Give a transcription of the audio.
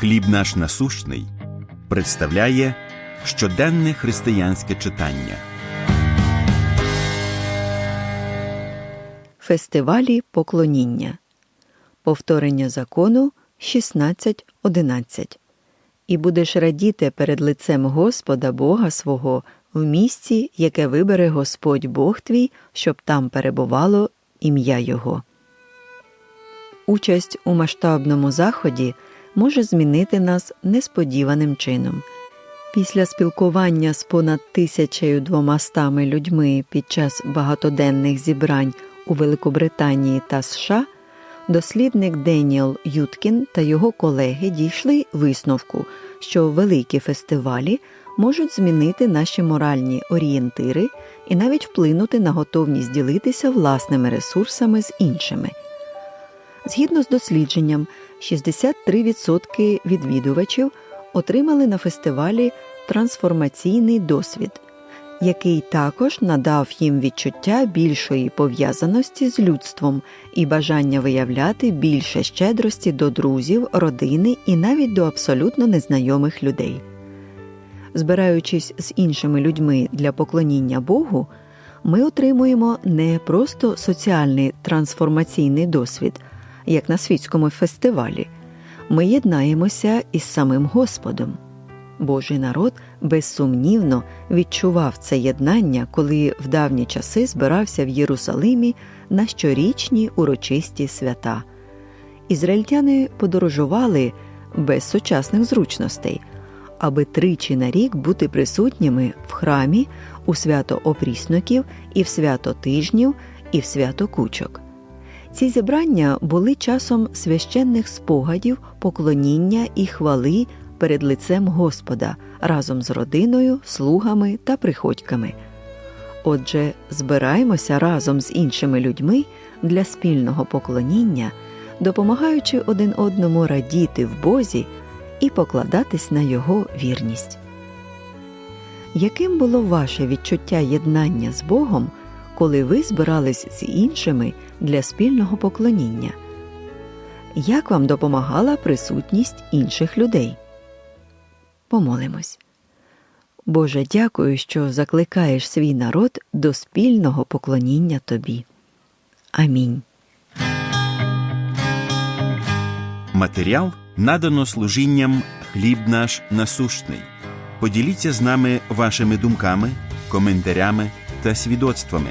Хліб наш насущний представляє щоденне християнське читання. Фестивалі поклоніння. Повторення закону 16.11. І будеш радіти перед лицем Господа Бога свого в місці, яке вибере Господь Бог твій, щоб там перебувало ім'я Його. Участь у масштабному заході може змінити нас несподіваним чином. Після спілкування з понад 1200 людьми під час багатоденних зібрань у Великобританії та США дослідник Деніел Юткін та його колеги дійшли висновку, що великі фестивалі можуть змінити наші моральні орієнтири і навіть вплинути на готовність ділитися власними ресурсами з іншими. Згідно з дослідженням, 63% відвідувачів отримали на фестивалі трансформаційний досвід, який також надав їм відчуття більшої пов'язаності з людством і бажання виявляти більше щедрості до друзів, родини і навіть до абсолютно незнайомих людей. Збираючись з іншими людьми для поклоніння Богу, ми отримуємо не просто соціальний трансформаційний досвід, як на світському фестивалі, ми єднаємося із самим Господом. Божий народ безсумнівно відчував це єднання, коли в давні часи збирався в Єрусалимі на щорічні урочисті свята. Ізраїльтяни подорожували без сучасних зручностей, аби тричі на рік бути присутніми в храмі у свято опрісноків і в свято тижнів, і в свято кучок. Ці зібрання були часом священних спогадів, поклоніння і хвали перед лицем Господа разом з родиною, слугами та приходьками. Отже, збираємося разом з іншими людьми для спільного поклоніння, допомагаючи один одному радіти в Бозі і покладатись на Його вірність. Яким було ваше відчуття єднання з Богом, коли ви збирались з іншими для спільного поклоніння? Як вам допомагала присутність інших людей? Помолимось. Боже, дякую, що закликаєш свій народ до спільного поклоніння Тобі. Амінь. Матеріал надано служінням Хліб наш насущний. Поділіться з нами вашими думками, коментарями та свідоцтвами